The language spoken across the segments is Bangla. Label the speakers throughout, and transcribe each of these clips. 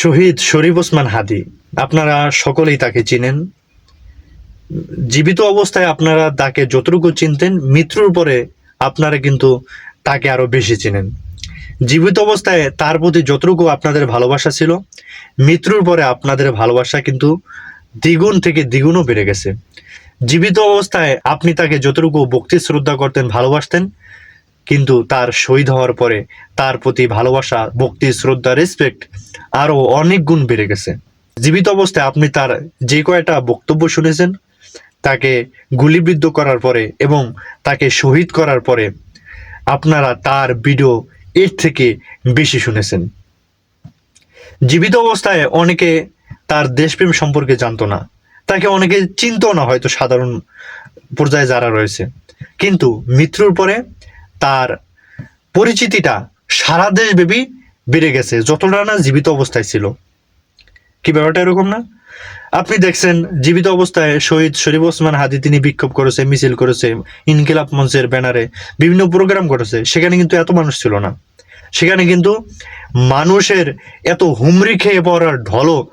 Speaker 1: শহীদ শরীফ ওসমান হাদি, আপনারা সকলেই তাকে চিনেন। জীবিত অবস্থায় আপনারা তাকে যতটুকু চিনতেন, মৃত্যুর পরে আপনারা কিন্তু তাকে আরও বেশি চিনেন। জীবিত অবস্থায় তার প্রতি যতটুকু আপনাদের ভালোবাসা ছিল, মৃত্যুর পরে আপনাদের ভালোবাসা কিন্তু দ্বিগুণ থেকে দ্বিগুণও বেড়ে গেছে। জীবিত অবস্থায় আপনি তাকে যতটুকু ভক্তি শ্রদ্ধা করতেন, ভালোবাসতেন কিন্তু তার শহীদ হওয়ার পরে তার প্রতি ভালোবাসা, ভক্তি, শ্রদ্ধা রেসপেক্ট আরও অনেক গুণ বেড়ে গেছে। জীবিত অবস্থায় আপনি তার যে কয়টা বক্তব্য শুনেছেন, তাকে গুলিবিদ্ধ করার পরে এবং তাকে শহীদ করার পরে আপনারা তার ভিডিও এর থেকে বেশি শুনেছেন। জীবিত অবস্থায় অনেকে তার দেশপ্রেম সম্পর্কে জানতো না। তাকে অনেকে চিনতো না হয়তো সাধারণ পর্যায়ে যারা রয়েছে। কিন্তু মৃত্যুর পরে তার পরিচিতিটা সারা দেশব্যাপী বেড়ে গেছে। যতটা না জীবিত অবস্থায় ছিল। কি ব্যাপারটা এরকম না? আপনি দেখছেন জীবিত অবস্থায় শহীদ শরীফ ওসমান হাদি, তিনি বিক্ষোভ করেছে, মিছিল করেছে, ইনকিলাব মঞ্চের ব্যানারে বিভিন্ন প্রোগ্রাম করেছে। সেখানে কিন্তু এত মানুষ ছিল না। সেখানে কিন্তু মানুষের এত হুমড়ি খেয়ে পড়ার ঢলও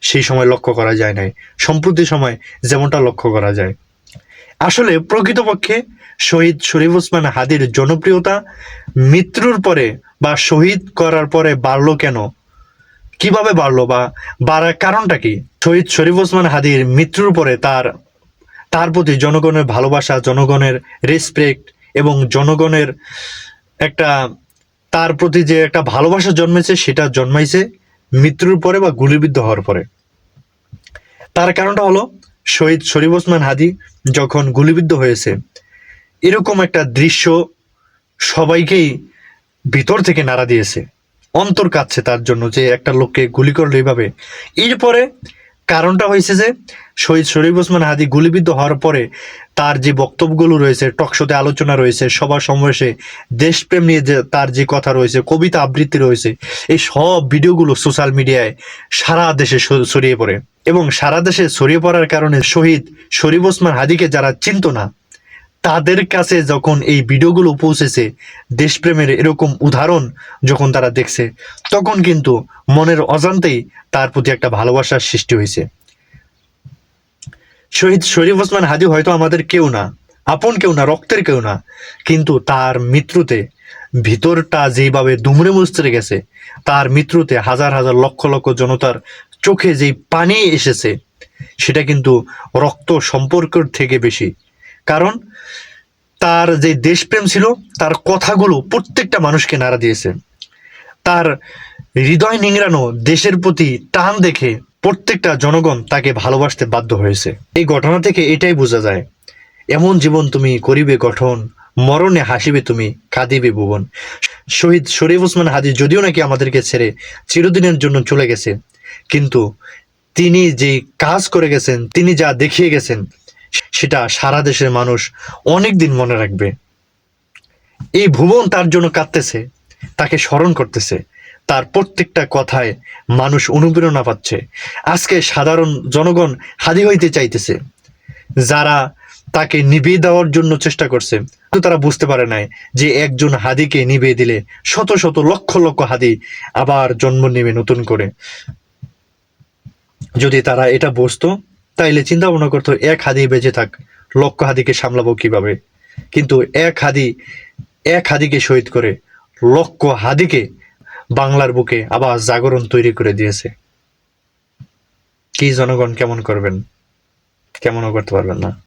Speaker 1: সেই সময় লক্ষ্য করা যায় নাই। সম্প্রতি সময় যেমনটা লক্ষ্য করা যায়। আসলে প্রকৃতপক্ষে শহীদ শরীফ ওসমান হাদির জনপ্রিয়তা মৃত্যুর পরে বা শহীদ করার পরে বাড়লো কেন? কীভাবে বাড়লো বা বাড়ার কারণটা কি? শহীদ শরীফ ওসমান হাদির মৃত্যুর পরে তার তার প্রতি জনগণের ভালোবাসা, জনগণের রেসপেক্ট এবং জনগণের একটা, তার প্রতি যে একটা ভালোবাসা জন্মেছে সেটা জন্মাইছে মৃত্যুর পরে বা গুলিবিদ্ধ হওয়ার পরে। তার কারণটা হলো শহীদ শরীফ ওসমান হাদি যখন গুলিবিদ্ধ হয়েছে এরকম একটা দৃশ্য সবাইকেই ভিতর থেকে নাড়া দিয়েছে। অন্তর কাঁদছে তার জন্য যে একটা লোককে গুলি করল এইভাবে। এরপরে কারণটা হয়েছে যে শহীদ শরীফ ওসমান হাদি গুলিবিদ্ধ হওয়ার পরে তার যে বক্তব্যগুলো রয়েছে টকশোতে আলোচনা রয়েছে সবার সমাবেশে দেশপ্রেম নিয়ে যে তার যে কথা রয়েছে, কবিতা আবৃত্তি রয়েছে, এই সব ভিডিওগুলো সোশ্যাল মিডিয়ায় সারা দেশে ছড়িয়ে পড়ে। এবং সারা দেশে ছড়িয়ে পড়ার কারণে শহীদ শরীফ ওসমান হাদিকে যারা চিনতো না তাদের কাছে যখন এই ভিডিওগুলো পৌঁছেছে, দেশপ্রেমের এরকম উদাহরণ যখন তারা দেখছে, তখন কিন্তু মনের অজান্তেই তার প্রতি একটা ভালোবাসার সৃষ্টি হয়েছে। শহীদ শরীফ ওসমান হাদি হয়তো আমাদের কেউ না, আপন কেউ না, রক্তের কেউ না, কিন্তু তার মৃত্যুতে ভিতরটা যেভাবে দুমড়ে মুচড়ে গেছে, তার মৃত্যুতে হাজার হাজার লক্ষ লক্ষ জনতার চোখে যেই পানি এসেছে, সেটা কিন্তু রক্ত সম্পর্কের থেকে বেশি। কারণ তার যে দেশপ্রেম ছিল, তার কথাগুলো প্রত্যেকটা মানুষকে নাড়া দিয়েছে। তার হৃদয় নিংড়ানো, দেশের প্রতি টান দেখে প্রত্যেকটা জনগণ তাকে ভালোবাসতে বাধ্য হয়েছে। এই ঘটনা থেকে এটাই বোঝা যায়, এমন জীবন তুমি করিবে গঠন, মরণে হাসিবে তুমি, কাঁদিবে ভুবন। শহীদ শরীফ ওসমান হাদি যদিও নাকি আমাদেরকে ছেড়ে চিরদিনের জন্য চলে গেছে, কিন্তু তিনি যে কাজ করে গেছেন, তিনি যা দেখিয়ে গেছেন সেটা সারা দেশের মানুষ অনেক দিন মনে রাখবে। এই ভুবন তার জন্য কাঁদতেছে, তাকে স্মরণ করতেছে। তার প্রত্যেকটা কথায় মানুষ অনুপ্রেরণা পাচ্ছে। আজকে সাধারণ জনগণ হাদি হইতে চাইতেছে। যারা তাকে নিভিয়ে দেওয়ার জন্য চেষ্টা করছে, কিন্তু তারা বুঝতে পারে নাই যে একজন হাদিকে নিভিয়ে দিলে শত শত লক্ষ লক্ষ হাদি আবার জন্ম নেবে নতুন করে। যদি তারা এটা বুঝতো তাইলে চিন্তা ভাবনা করতো এক হাদি বেঁচে থাক লক্ষ হাদিকে সামলাবো কীভাবে? কিন্তু এক হাদি এক হাদিকে শহীদ করে লক্ষ হাদিকে বাংলার বুকে আবার জাগরণ তৈরি করে দিয়েছে। কি জনগণ কেমন করবেন? কেমনও করতে পারবেন না।